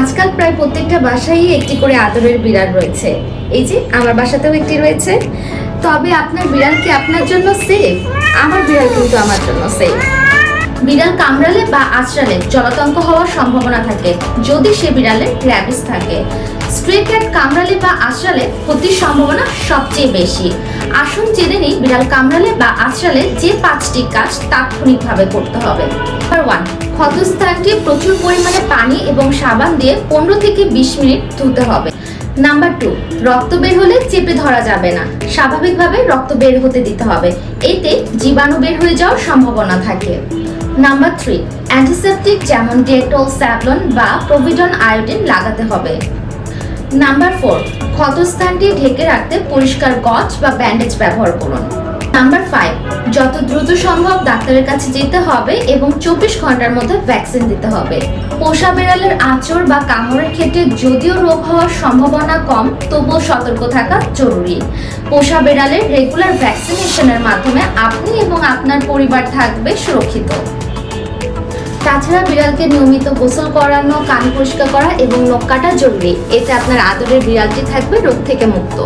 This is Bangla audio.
আজকাল প্রায় প্রত্যেকটা বাসায় একটি করে আদরের বিড়াল রয়েছে। এই যে, আমার বাসাতেও একটি রয়েছে। তবে আপনার বিড়াল কি আপনার জন্য সেফ আমার বিড়াল কিন্তু আমার জন্য সেফ বিড়াল কামড়ালে বা আঁচড়ালে জলাতঙ্ক হওয়ার সম্ভাবনা থাকে, যদি সে বিড়ালে র্যাবিস থাকে। স্ট্রে ক্যাট কামড়ালে বা আঁচড়ালে ক্ষতির সম্ভাবনা সবচেয়ে বেশি। আসুন জেনে নিই বিড়াল কামড়ালে বা আঁচড়ালে যে পাঁচটি কাজ তাৎক্ষণিকভাবে করতে হবে। নাম্বার ওয়ান ক্ষতস্থানটি প্রচুর পরিমাণে পানি এবং সাবান দিয়ে পনেরো থেকে বিশ মিনিট ধুতে হবে। নাম্বার টু রক্ত বের হলে চেপে ধরা যাবে না। স্বাভাবিকভাবে রক্ত বের হতে দিতে হবে। এতে জীবাণু বের হয়ে যাওয়ার সম্ভাবনা থাকে। নাম্বার থ্রি অ্যান্টিসেপটিক যেমন ডেটল স্যাভলন বা প্রভিডন আয়োডিন লাগাতে হবে। নাম্বার ফোর ক্ষতস্থানটি ঢেকে রাখতে পরিষ্কার গজ বা ব্যান্ডেজ ব্যবহার করুন। নাম্বার ফাইভ যত দ্রুত সম্ভব ডাক্তারের কাছে যেতে হবে এবং চব্বিশ ঘণ্টার মধ্যে ভ্যাকসিন দিতে হবে। পোষা বেড়ালের আঁচড় বা কামড়ের ক্ষেত্রে যদিও রোগ হওয়ার সম্ভাবনা কম, তবুও সতর্ক থাকা জরুরি। পোষা বেড়ালের রেগুলার ভ্যাকসিনেশনের মাধ্যমে আপনি এবং আপনার পরিবার থাকবে সুরক্ষিত। তাছাড়া বিড়ালকে নিয়মিত গোসল করানো, কান পরিষ্কার করা এবং নখ কাটা জরুরি এতে আপনার আদরের বিড়ালটি থাকবে রোগ থেকে মুক্ত।